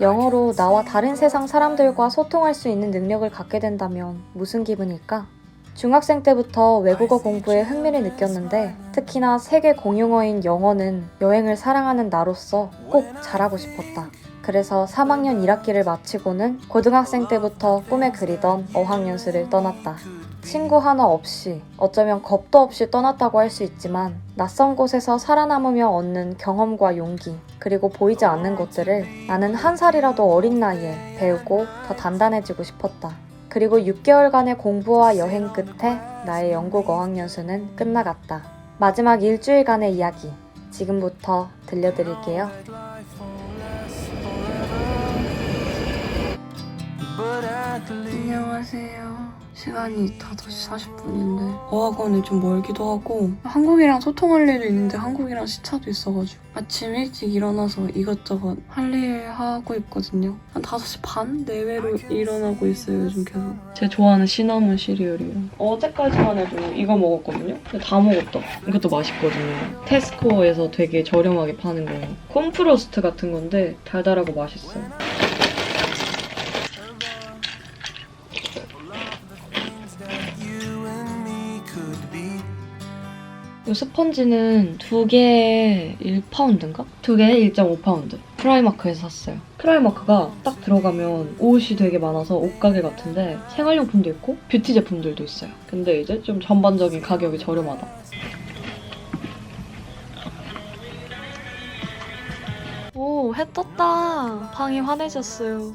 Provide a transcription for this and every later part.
영어로 나와 다른 세상 사람들과 소통할 수 있는 능력을 갖게 된다면 무슨 기분일까? 중학생 때부터 외국어 공부에 흥미를 느꼈는데 특히나 세계 공용어인 영어는 여행을 사랑하는 나로서 꼭 잘하고 싶었다. 그래서 3학년 1학기를 마치고는 고등학생 때부터 꿈에 그리던 어학연수를 떠났다. 친구 하나 없이 어쩌면 겁도 없이 떠났다고 할 수 있지만 낯선 곳에서 살아남으며 얻는 경험과 용기 그리고 보이지 않는 것들을 나는 한 살이라도 어린 나이에 배우고 더 단단해지고 싶었다. 그리고 6개월간의 공부와 여행 끝에 나의 영국 어학연수는 끝나갔다. 마지막 일주일간의 이야기 지금부터 들려드릴게요. 안녕하세요. 시간이 5시 40분인데 어학원이 좀 멀기도 하고 한국이랑 소통할 일이 있는데 한국이랑 시차도 있어가지고 아침 일찍 일어나서 이것저것 할 일 하고 있거든요. 한 5시 반 내외로 일어나고 있어요, 요즘 계속. 제 좋아하는 시나몬 시리얼이에요. 어제까지만 해도 이거 먹었거든요? 근데 다 먹었다. 이것도 맛있거든요. 테스코에서 되게 저렴하게 파는 거예요. 콤프로스트 같은 건데 달달하고 맛있어요. 이 스펀지는 두 개에 1파운드인가? 두 개에 1.5파운드. 프라이마크에서 샀어요. 프라이마크가 딱 들어가면 옷이 되게 많아서 옷가게 같은데 생활용품도 있고 뷰티 제품들도 있어요. 근데 이제 좀 전반적인 가격이 저렴하다. 오, 해 떴다. 방이 환해졌어요.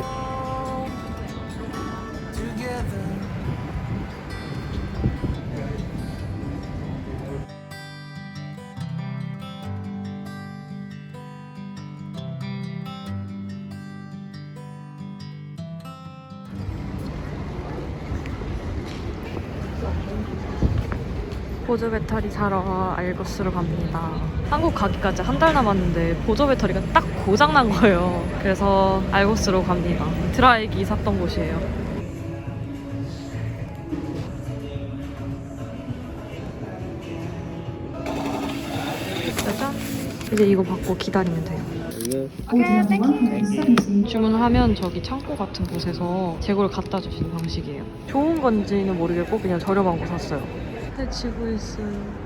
보조 배터리 사러 알고스로 갑니다. 한국 가기까지 한 달 남았는데 보조 배터리가 딱 고장 난 거예요. 그래서 알고스로 갑니다. 드라이기 샀던 곳이에요. 짜잔. 이제 이거 받고 기다리면 돼요. 주문을 하면 저기 창고 같은 곳에서 재고를 갖다 주시는 방식이에요. 좋은 건지는 모르겠고 그냥 저렴한 거 샀어요. 해치고 있어요.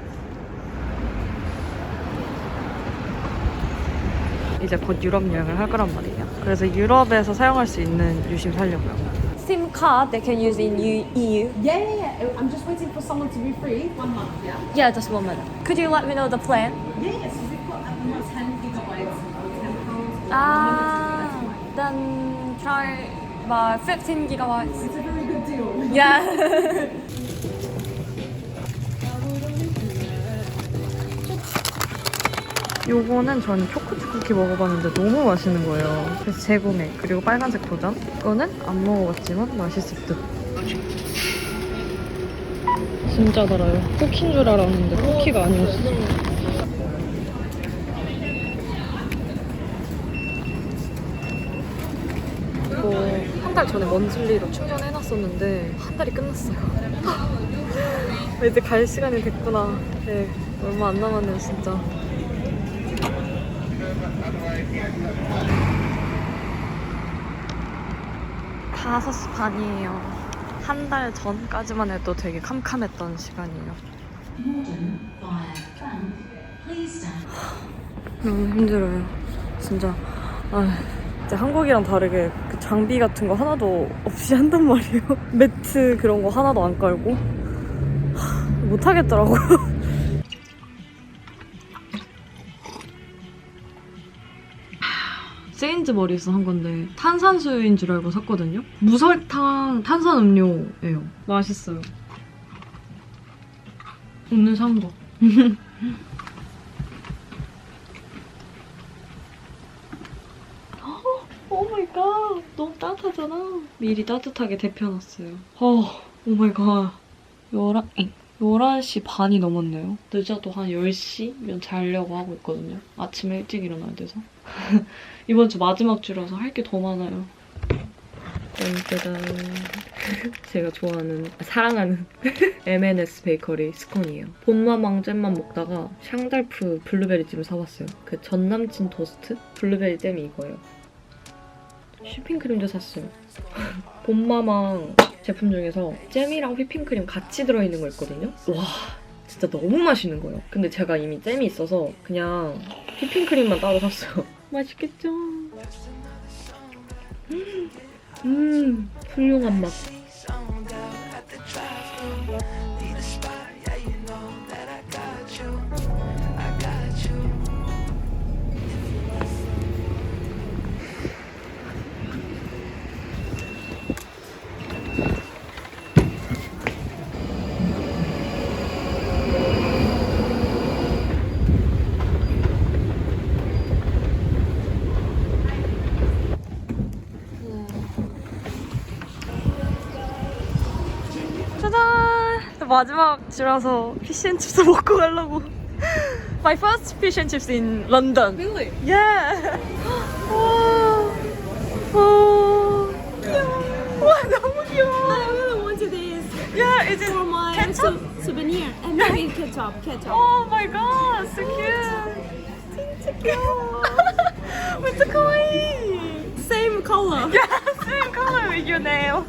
이제 곧 유럽 여행을 할 거란 말이에요. 그래서 유럽에서 사용할 수 있는 유심 사려고요. SIM card they can use in EU. Yeah, yeah, yeah. I'm just waiting for someone to be free. One month, yeah? Yeah, just one minute. Could you let me know the plan? Yeah, yeah. So we've got at the moment 10 gigabytes, 10 pounds. Ah, then try by 15 gigabytes. It's a very good deal. Yeah. 요거는 저는 초코칩 쿠키 먹어봤는데 너무 맛있는 거예요. 그래서 재구매. 그리고 빨간색 도전. 이거는 안 먹어봤지만 맛있을 듯. 진짜 달아요. 쿠키인 줄 알았는데 쿠키가 아니었어. 이거 한 달 전에 먼즐리로 충전해놨었는데 한 달이 끝났어요. 이제 갈 시간이 됐구나. 네, 얼마 안 남았네요, 진짜. 다섯 시 반이에요. 한 달 전까지만 해도 되게 캄캄했던 시간이에요. 너무 힘들어요. 진짜. 아, 진짜 한국이랑 다르게 그 장비 같은 거 하나도 없이 한단 말이에요. 매트 그런 거 하나도 안 깔고. 하, 못하겠더라고요. 세인즈버리에서 한 건데 탄산수유인 줄 알고 샀거든요. 무설탕 탄산 음료예요. 맛있어요. 오늘 산 거. 오 마이 갓. 너무 따뜻하잖아. 미리 따뜻하게 데펴놨어요. 어, 오 마이 갓. 11, 잉. 11시 반이 넘었네요. 늦어도 한 10시면 자려고 하고 있거든요. 아침에 일찍 일어나야 돼서. 이번 주 마지막 주라서 할 게 더 많아요. 땡짜잔. 제가 좋아하는 사랑하는 M&S 베이커리 스콘이에요. 본마망 잼만 먹다가 샹달프 블루베리 잼을 사봤어요. 그 전남친 토스트 블루베리 잼이 이거예요. 휘핑크림도 샀어요. 본마망 제품 중에서 잼이랑 휘핑크림 같이 들어있는 거 있거든요. 와 진짜 너무 맛있는 거예요. 근데 제가 이미 잼이 있어서 그냥 휘핑크림만 따로 샀어요. 맛있겠죠? 음, 음 훌륭한 맛. 마지막 주라서 피쉬앤칩스 먹고 가려고. My first fish and chips in London. Really? Yeah. 와. 와. 귀여워. 와 너무 귀여워. I really wanted this Yeah, is it for my ketchup? sou- souvenir. And maybe ketchup, ketchup. Oh my god, so cute. 진짜 귀여워. 진짜 kawaii. Same color. Yeah, same color with your nail.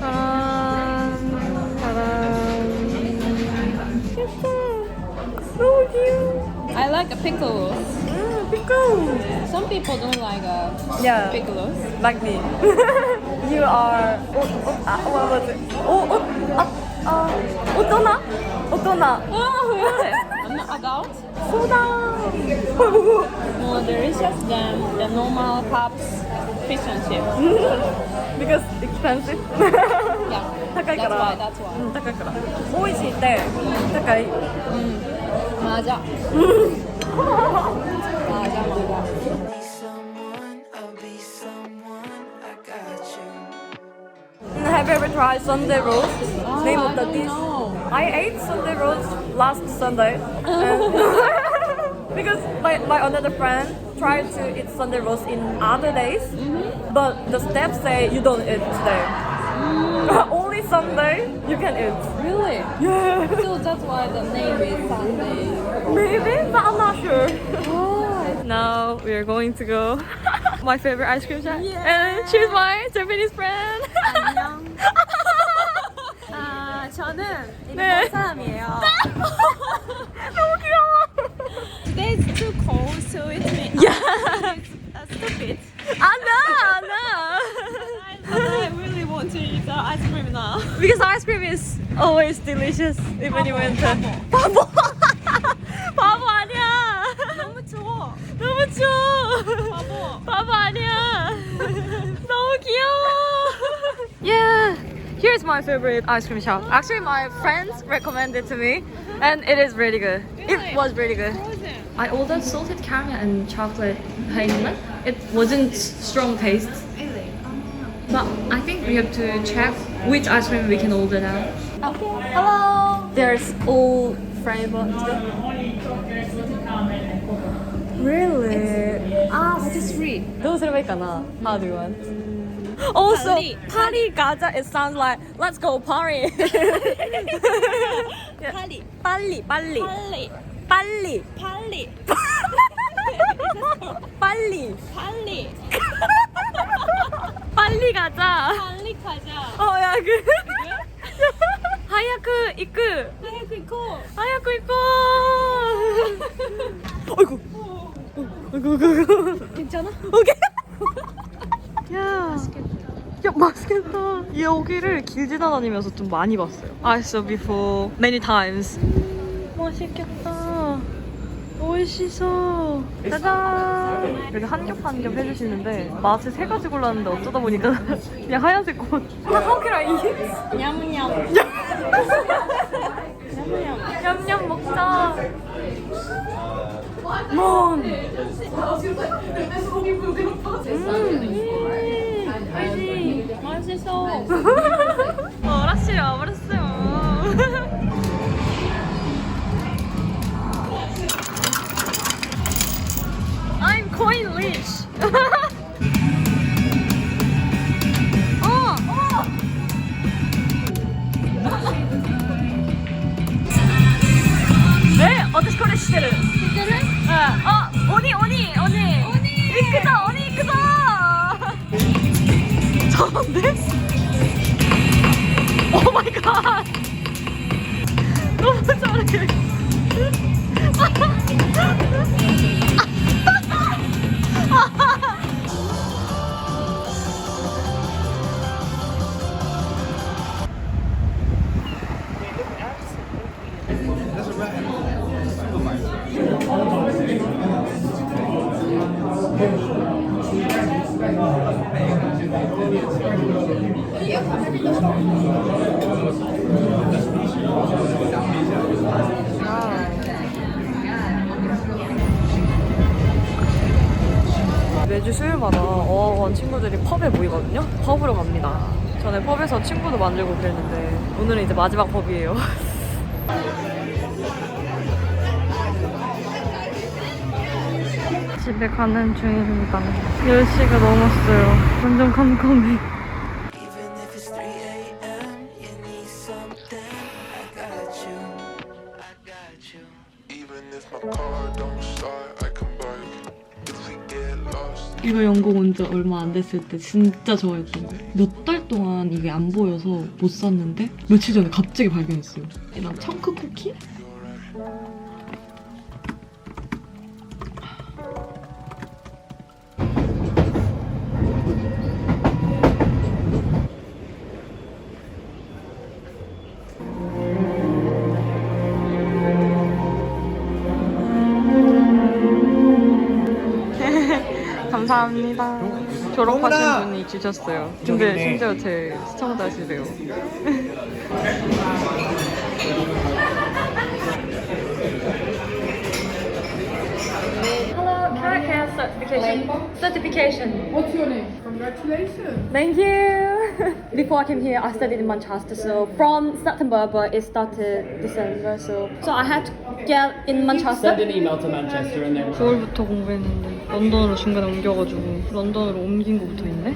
짜 so cute. I like pickles. Mm, Pickle. Some people don't like uh, Yeah. pickles. Like me. you are. Oh, oh, ah, oh, what was it? Oh, oh, ah, ah, otona. Otona. Oh, I'm not adult. Soda. More delicious than the normal pubs fish and chips. because expensive. Yeah. 高いか That's why. ら That's why. うん高いから美味しいって高い Mm. 맞아. 맞아, 맞아. be someone, I'll be someone, I got you. Have you ever tried Sunday roast? Name Oh, of I the don't dish. know. I ate Sunday roast last Sunday. And- because my, my another friend tried to eat Sunday roast in other days, Mm-hmm. but the staff say you don't eat today. Mm. Only Sunday you can eat. Really? Yeah. So that's why the name is Sunday. Maybe, but I'm not sure. Oh. Now we are going to go my favorite ice cream shop and choose my Japanese friend. 안녕. 아, 저는 일본 네. 사람이에요. 너무 귀여워. Today is too cold, so it means Yeah. uh, stupid. 안나 안나. But I really want to eat the ice cream now. Because ice cream is always delicious even in winter. 바보. 바보 아니야. 너무 추워. 너무 추워. 바보. 바보 아니야. 너무 귀여워. Yeah. Here's my favorite ice cream shop. Actually, my friends recommended to me, and it is really good. It was really good. Frozen. I ordered salted caramel and chocolate hazelnut. It wasn't strong taste. we have to check which ice cream we can order now. Okay, hello. There's all flavor. Really? Ah, what is free? Those are How do you want? Also, party gaza. It sounds like let's go party. Party. Party. Party. Party. Party. Party. Party. 빨리, 가자. 빨리 가자. 어, 야, 그. 하야크 이끄. 하얗게 있고. 하야크 이끄. 아이고. 아이고, 아이고, 아이고. 괜찮아? 오케이. 야. 야 맛있겠다. 여기를 길 지나다니면서 좀 많이 봤어요. I saw before many times. 맛있겠다. 맛있어. 짜잔. 이렇게 한겹 한겹 해주시는데 맛을 세 가지 골랐는데 어쩌다 보니까 그냥 하얀색 꽃. How can I eat? 냠냠 Oh, my God. 만들고 그랬는데 오늘은 이제 마지막 펍이에요. 집에 가는 중입니다. 10시가 넘었어요. 완전 컴컴해. 이거 영국 온 지 얼마 안 됐을 때 진짜 좋아했던 거. 몇달 동안 이게 안 보여서 못 샀는데 며칠 전에 갑자기 발견했어요. 이런 청크 쿠키? 감사합니다. 졸업하신 분이 주셨어요. 근데 심지어 제 시청자시래요. Have certification? Certification. What's your name? Congratulations. Thank you. Before I came here, I studied in Manchester. So from September, but it started December. So so I had to get in Manchester. Send an email to Manchester and then 9월부터 공부했는데 런던으로 중간에 옮겨가지고 런던으로 옮긴 거 붙어 있네.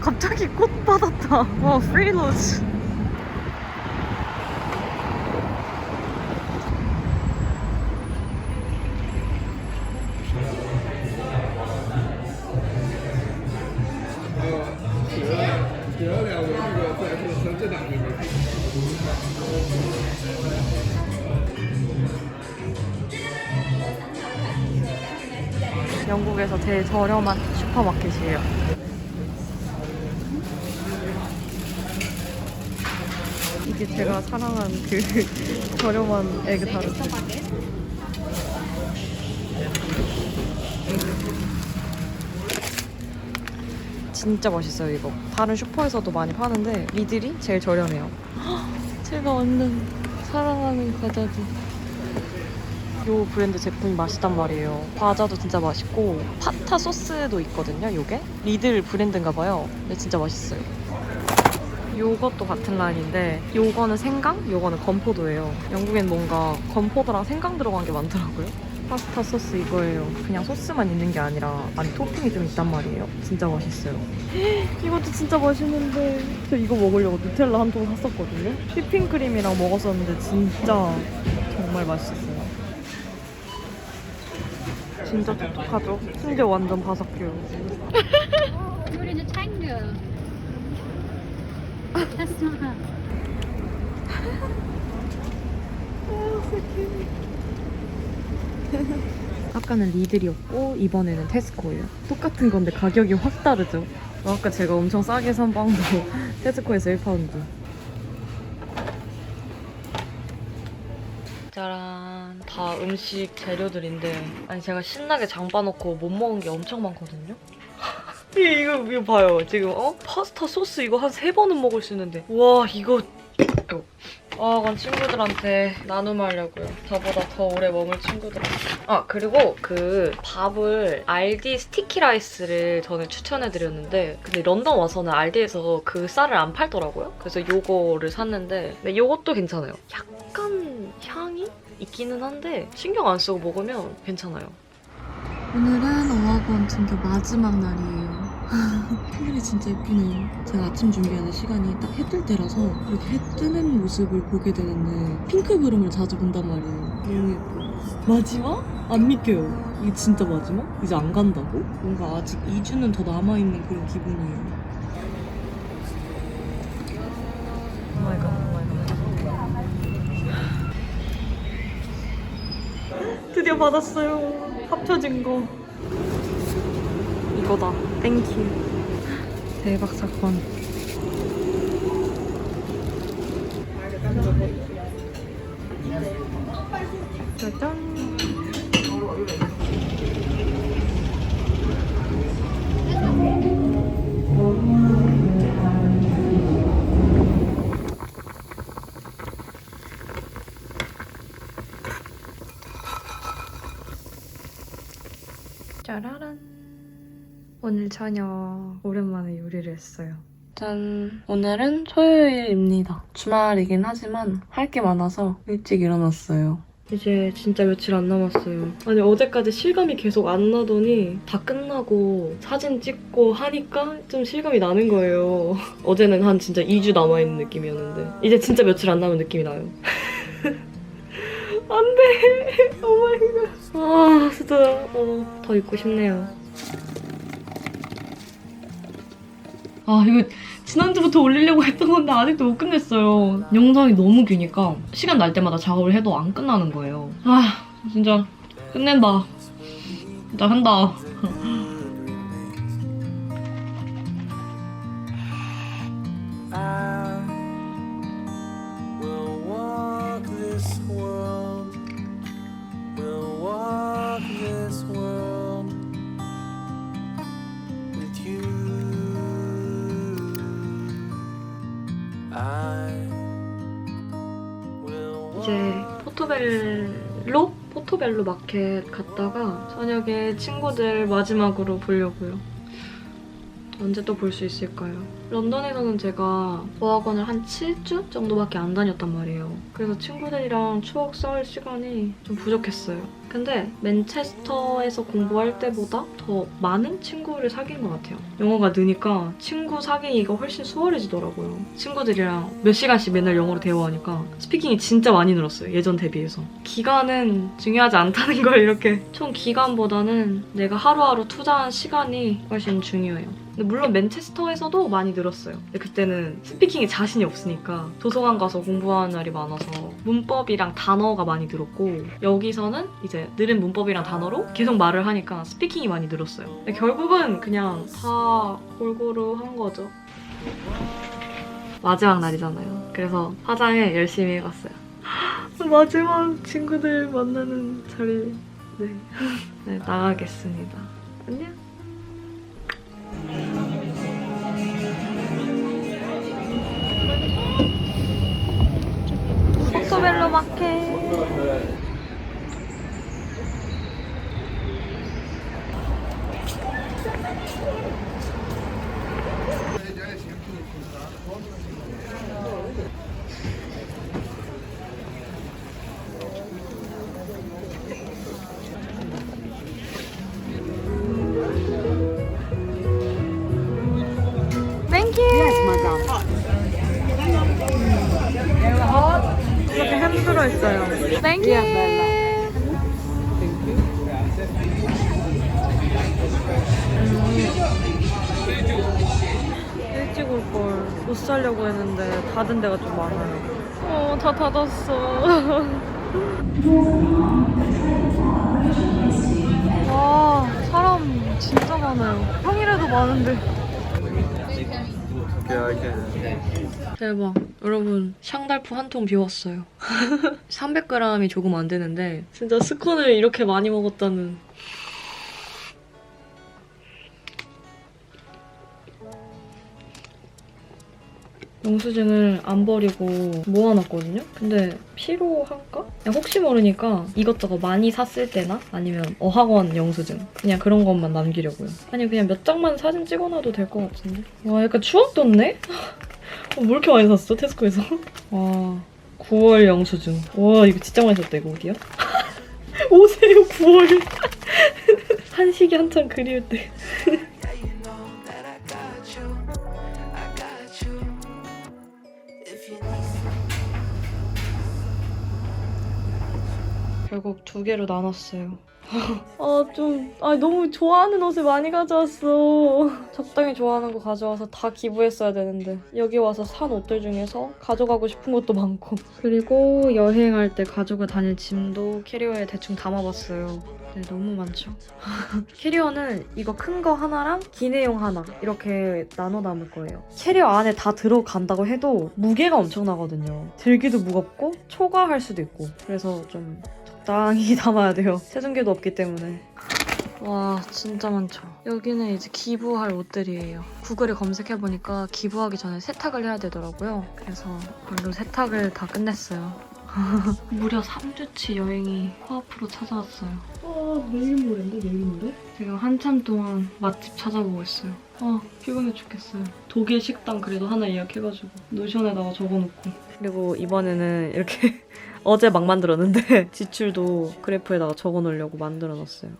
갑자기 꽃 받았다. 와 프리로즈. 저렴한 슈퍼마켓이에요. 이게 제가 사랑하는 그 저렴한 에그 타르트. 진짜 맛있어요 이거. 다른 슈퍼에서도 많이 파는데 리들이 제일 저렴해요. 제가 완전 사랑하는 과자들. 요 브랜드 제품이 맛있단 말이에요. 과자도 진짜 맛있고 파타 소스도 있거든요. 요게 리들 브랜드인가 봐요. 근데 진짜 맛있어요. 요것도 같은 라인인데 요거는 생강, 요거는 건포도예요. 영국엔 뭔가 건포도랑 생강 들어간 게 많더라고요. 파스타 소스 이거예요. 그냥 소스만 있는 게 아니라 안에 토핑이 좀 있단 말이에요. 진짜 맛있어요. 이것도 진짜 맛있는데 저 이거 먹으려고 누텔라 한 통 샀었거든요. 휘핑크림이랑 먹었었는데 진짜 정말 맛있었어요. 진짜 촉촉하죠? 심지어 완전 바삭해요. 아까는 리들이었고 이번에는 테스코예요. 똑같은 건데 가격이 확 다르죠? 아까 제가 엄청 싸게 산 빵도 테스코에서 1파운드. 짜란. 다 음식 재료들인데 아니 제가 신나게 장 봐놓고 못 먹은 게 엄청 많거든요? 이- 이거 이거 봐요 지금 어 파스타 소스 이거 한 세 번은 먹을 수 있는데 와 이거 아이고. 어학원 친구들한테 나눔하려고요. 저보다 더 오래 머물 친구들한테. 아 그리고 그 밥을 알디 스티키 라이스를 전에 추천해드렸는데 근데 런던 와서는 알디에서 그 쌀을 안 팔더라고요. 그래서 요거를 샀는데 근데 요것도 괜찮아요. 약간 향이 있기는 한데 신경 안 쓰고 먹으면 괜찮아요. 오늘은 어학원 등교 마지막 날이에요. 하늘이 진짜 예쁘네요. 제가 아침 준비하는 시간이 딱 해 뜰 때라서 이렇게 해 뜨는 모습을 보게 되는데 핑크 구름을 자주 본단 말이에요. 너무 예뻐. 마지막? 안 믿겨요. 이게 진짜 마지막? 이제 안 간다고? 뭔가 아직 2주는 더 남아있는 그런 기분이에요. 드디어 받았어요. 합쳐진 거. 이거다. 땡큐. 대박 사건. 짜라란. 오늘 저녁 오랜만에 요리를 했어요. 짠. 오늘은 토요일입니다. 주말이긴 하지만 할 게 많아서 일찍 일어났어요. 이제 진짜 며칠 안 남았어요. 아니 어제까지 실감이 계속 안 나더니 다 끝나고 사진 찍고 하니까 좀 실감이 나는 거예요. 어제는 한 진짜 2주 남아있는 느낌이었는데 이제 진짜 며칠 안 남은 느낌이 나요. 안 돼! 오마이갓. 아 진짜 어, 더 있고 싶네요. 아 이거 지난주부터 올리려고 했던 건데 아직도 못 끝냈어요. 영상이 너무 기니까 시간 날 때마다 작업을 해도 안 끝나는 거예요. 아 진짜 끝낸다. 진짜 한다. 갔다가 저녁에 친구들 마지막으로 보려고요. 언제 또 볼 수 있을까요? 런던에서는 제가 어학원을 한 7주 정도밖에 안 다녔단 말이에요. 그래서 친구들이랑 추억 쌓을 시간이 좀 부족했어요. 근데 맨체스터에서 공부할 때보다 더 많은 친구를 사귄 것 같아요. 영어가 느니까 친구 사귀기가 훨씬 수월해지더라고요. 친구들이랑 몇 시간씩 맨날 영어로 대화하니까 스피킹이 진짜 많이 늘었어요. 예전 대비해서. 기간은 중요하지 않다는 걸 이렇게 총 기간보다는 내가 하루하루 투자한 시간이 훨씬 중요해요. 물론 맨체스터에서도 많이 늘었어요. 근데 그때는 스피킹에 자신이 없으니까 도서관 가서 공부하는 날이 많아서 문법이랑 단어가 많이 늘었고 여기서는 이제 늘은 문법이랑 단어로 계속 말을 하니까 스피킹이 많이 늘었어요. 근데 결국은 그냥 다 골고루 한 거죠. 마지막 날이잖아요. 그래서 화장을 열심히 해갔어요. 마지막 친구들 만나는 자리 네, 네 나가겠습니다. 안녕. 포토벨 이렇게 햄 들어있어요. 땡큐. 일찍 올 걸. 옷 사려고 했는데 닫은 데가 좀 많아요. 어, 다 닫았어. 와, 사람 진짜 많아요. 평일에도 많은데. 대박. 여러분, 샹달프 한 통 비웠어요. 300g이 조금 안 되는데, 진짜 스콘을 이렇게 많이 먹었다는. 영수증을 안 버리고 모아놨거든요? 근데 필요할까? 그냥 혹시 모르니까 이것저것 많이 샀을 때나 아니면 어학원 영수증 그냥 그런 것만 남기려고요. 아니 그냥 몇 장만 사진 찍어놔도 될 것 같은데. 와 약간 추억 돋네? 어, 뭐 이렇게 많이 샀어 테스코에서? 와 9월 영수증. 와 이거 진짜 많이 샀다 이거 어디야? 오세요 9월. 한식이 한창 그리울 때. 결국 두 개로 나눴어요. 아, 좀, 아, 너무 좋아하는 옷을 많이 가져왔어. 적당히 좋아하는 거 가져와서 다 기부했어야 되는데. 여기 와서 산 옷들 중에서 가져가고 싶은 것도 많고. 그리고 여행할 때 가지고 다닐 짐도 캐리어에 대충 담아봤어요. 네, 너무 많죠. 캐리어는 이거 큰 거 하나랑 기내용 하나 이렇게 나눠 담을 거예요. 캐리어 안에 다 들어간다고 해도 무게가 엄청나거든요. 들기도 무겁고 초과할 수도 있고. 그래서 좀 적당히 담아야 돼요. 체중계도 없기 때문에. 와 진짜 많죠. 여기는 이제 기부할 옷들이에요. 구글에 검색해보니까 기부하기 전에 세탁을 해야 되더라고요. 그래서 방금 세탁을 다 끝냈어요. 무려 3주치 여행이 코앞으로 찾아왔어요. 아 내일 모레인데 내일 모레? 제가 한참 동안 맛집 찾아보고 있어요. 아 피곤해 죽겠어요. 독일 식당 그래도 하나 예약해가지고 노션에다가 적어놓고 그리고 이번에는 이렇게 어제 막 만들었는데 지출도 그래프에다가 적어놓으려고 만들어놨어요.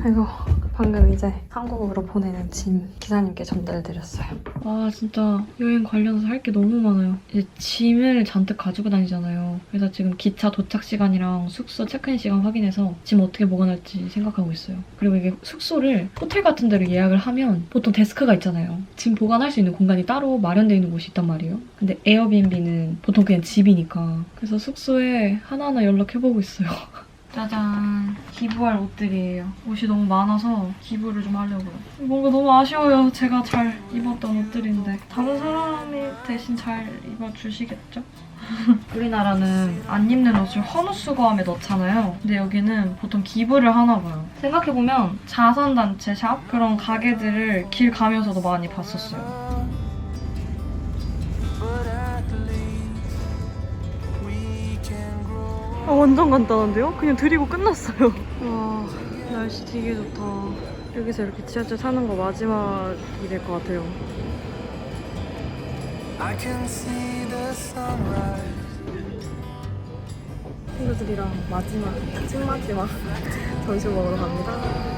아이고 방금 이제 한국으로 보내는 짐 기사님께 전달드렸어요. 와 진짜 여행 관련해서 할 게 너무 많아요. 이제 짐을 잔뜩 가지고 다니잖아요. 그래서 지금 기차 도착 시간이랑 숙소 체크인 시간 확인해서 짐 어떻게 보관할지 생각하고 있어요. 그리고 이게 숙소를 호텔 같은 데를 예약을 하면 보통 데스크가 있잖아요. 짐 보관할 수 있는 공간이 따로 마련되어 있는 곳이 있단 말이에요. 근데 에어비앤비는 보통 그냥 집이니까. 그래서 숙소에 하나하나 연락해보고 있어요. 짜잔. 기부할 옷들이에요. 옷이 너무 많아서 기부를 좀 하려고요. 뭔가 너무 아쉬워요. 제가 잘 입었던 옷들인데. 다른 사람이 대신 잘 입어주시겠죠? 우리나라는 안 입는 옷을 헌옷 수거함에 넣잖아요. 근데 여기는 보통 기부를 하나 봐요. 생각해보면 자선단체 샵? 그런 가게들을 길 가면서도 많이 봤었어요 아, 완전 간단한데요? 그냥 드리고 끝났어요. 와, 날씨 되게 좋다. 여기서 이렇게 지하철 타는 거 마지막이 될 것 같아요. 친구들이랑 마지막, 찐마지막 점심 먹으러 갑니다.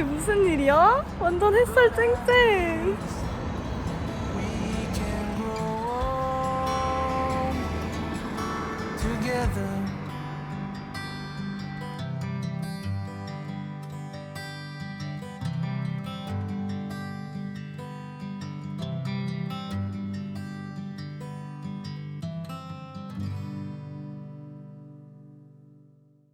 무슨 일이야? 완전 햇살 쨍쨍.